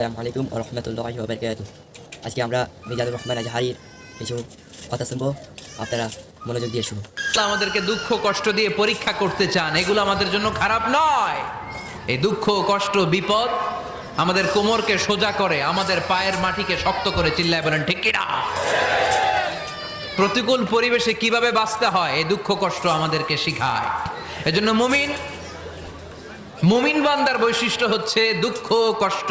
আসসালামু আলাইকুম রহমতুল্লাহি ওবরকাত আজকে আমরা মিজানুর রহমান আজহারির কিছু কথা শুনব। আপনারা মনোযোগ দিয়ে শুনুন। আমাদেরকে দুঃখ কষ্ট দিয়ে পরীক্ষা করতে চান, এগুলো আমাদের জন্য খারাপ নয়। এই দুঃখ কষ্ট, বিপদ আমাদের কোমরকে সোজা করে, আমাদের পায়ের মাটিকে শক্ত করে চিল্লায় বলেন, ঠিক কিনা? প্রতিকূল পরিবেশে কীভাবে বাঁচতে হয়, এই দুঃখ কষ্ট আমাদেরকে শিখায়। এজন্য মুমিন মুমিন বান্দার বৈশিষ্ট্য হচ্ছে দুঃখ কষ্ট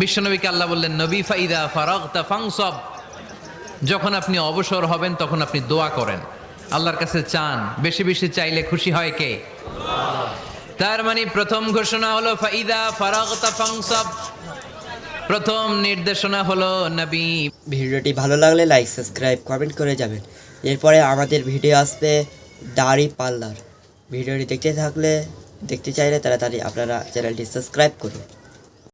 বিশ্বনবীকে আল্লাহ বললেন, নবী, ফাইদা ফারাগতা ফাংসব যখন আপনি অবসর হবেন, তখন আপনি দোয়া করেন। আল্লাহর কাছে চান, বেশি বেশি চাইলে খুশি হয় কে? তার মানে প্রথম ঘোষণা হলো, ফাইদা ফারাগতা ফাংসব প্রথম নির্দেশনা হলো, নবী। ভিডিওটি ভালো লাগলে লাইক, সাবস্ক্রাইব, কমেন্ট করে যাবেন। এরপরে আমাদের ভিডিও আসবে দাড়ি পাল্লার। ভিডিওটি দেখতে থাকলে, দেখতে চাইলে তাড়াতাড়ি আপনারা চ্যানেলটি সাবস্ক্রাইব করুন।